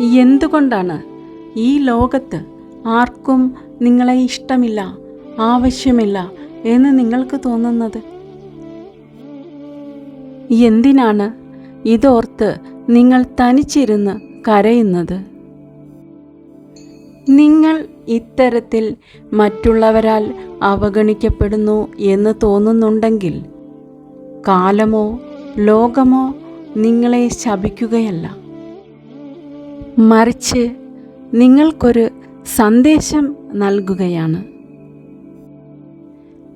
എന്തുകൊണ്ടാണ് ഈ ലോകത്ത് ആർക്കും നിങ്ങളെ ഇഷ്ടമില്ല ആവശ്യമില്ല എന്ന് നിങ്ങൾക്ക് തോന്നുന്നത്? എന്തിനാണ് ഇതോർത്ത് നിങ്ങൾ തനിച്ചിരുന്ന് കരയുന്നത്? നിങ്ങൾ ഇത്തരത്തിൽ മറ്റുള്ളവരാൽ അവഗണിക്കപ്പെടുന്നു എന്ന് തോന്നുന്നുണ്ടെങ്കിൽ കാലമോ ലോകമോ നിങ്ങളെ ശപിക്കുകയല്ല. മറിച്ച് നിങ്ങൾക്കൊരു സന്ദേശം നൽകുകയാണ്.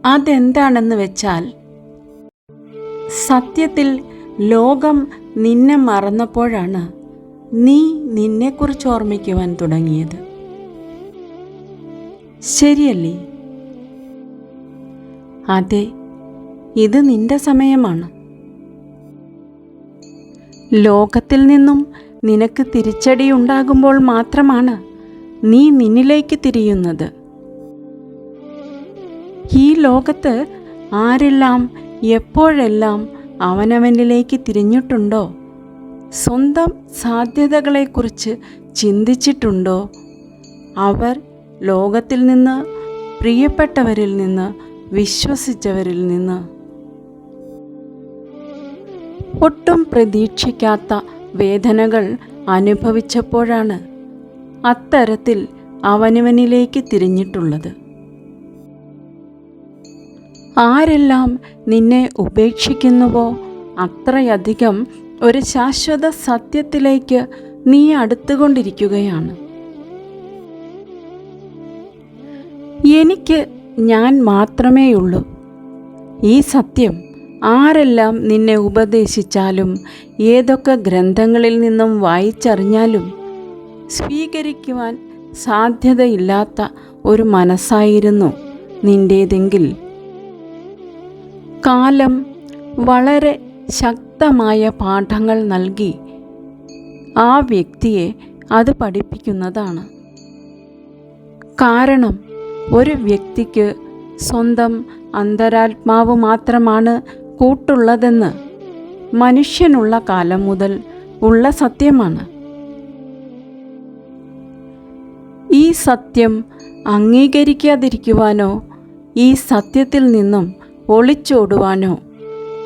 അതെന്താണെന്ന് വെച്ചാൽ സത്യത്തിൽ ലോകം നിന്നെ മറന്നപ്പോഴാണ് നീ നിന്നെക്കുറിച്ച് ഓർമ്മിക്കുവാൻ തുടങ്ങിയത്. ശരിയല്ലേ? അതെ ഇത് നിന്റെ സമയമാണ്. ലോകത്തിൽ നിന്നും നിനക്ക് തിരിച്ചടി ഉണ്ടാകുമ്പോൾ മാത്രമാണ് നീ നിന്നിലേക്ക് തിരിയുന്നത്. ഈ ലോകത്ത് ആരെല്ലാം എപ്പോഴെല്ലാം അവനവനിലേക്ക് തിരിഞ്ഞിട്ടുണ്ടോ? സ്വന്തം സാധ്യതകളെക്കുറിച്ച് ചിന്തിച്ചിട്ടുണ്ടോ? അവർ ലോകത്തിൽ നിന്ന് പ്രിയപ്പെട്ടവരിൽ നിന്ന് വിശ്വസിച്ചവരിൽ നിന്ന്. ഒട്ടും പ്രതീക്ഷിക്കാത്ത വേദനകൾ അനുഭവിച്ചപ്പോഴാണ് അത്തരത്തിൽ അവനവനിലേക്ക് തിരിഞ്ഞിട്ടുള്ളത്. ആരെല്ലാം നിന്നെ ഉപേക്ഷിക്കുന്നുവോ അത്രയധികം ഒരു ശാശ്വത സത്യത്തിലേക്ക് നീ അടുത്തുകൊണ്ടിരിക്കുകയാണ്. എനിക്ക് ഞാൻ മാത്രമേയുള്ളൂ. ഈ സത്യം ആരെല്ലാം നിന്നെ ഉപദേശിച്ചാലും ഏതൊക്കെ ഗ്രന്ഥങ്ങളിൽ നിന്നും വായിച്ചറിഞ്ഞാലും സ്വീകരിക്കുവാൻ സാധ്യതയില്ലാത്ത ഒരു മനസ്സായിരുന്നു നിന്റേതെങ്കിൽ കാലം വളരെ ശക്തമായ പാഠങ്ങൾ നൽകി ആ വ്യക്തിയെ അത് പഠിപ്പിക്കുന്നതാണ്. കാരണം ഒരു വ്യക്തിക്ക് സ്വന്തം അന്തരാത്മാവ് മാത്രമാണ് കൂട്ടുള്ളതെന്ന് മനുഷ്യനുള്ള കാലം മുതൽ ഉള്ള സത്യമാണ്. ഈ സത്യം അംഗീകരിക്കാതിരിക്കുവാനോ ഈ സത്യത്തിൽ നിന്നും ഒളിച്ചോടുവാനോ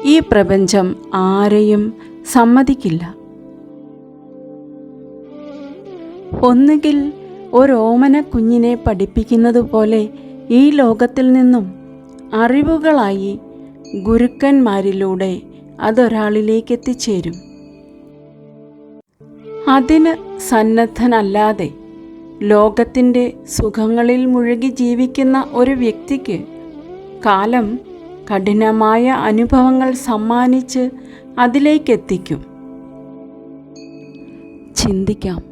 ഈ പ്രപഞ്ചം ആരെയും സമ്മതിക്കില്ല. ഒന്നുകിൽ ഒരു ഓമന കുഞ്ഞിനെ പഠിപ്പിക്കുന്നത് പോലെ ഈ ലോകത്തിൽ നിന്നും അറിവുകളായി ഗുരുക്കന്മാരിലൂടെ അതൊരാളിലേക്ക് എത്തിച്ചേരും അതിന് സന്നദ്ധനല്ലാതെ ലോകത്തിന്റെ സുഖങ്ങളിൽ മുഴുകി ജീവിക്കുന്ന ഒരു വ്യക്തിക്ക് കാലം കഠിനമായ അനുഭവങ്ങൾ സമ്മാനിച്ച് അതിലേക്കെത്തിക്കും. ചിന്തിക്കാം.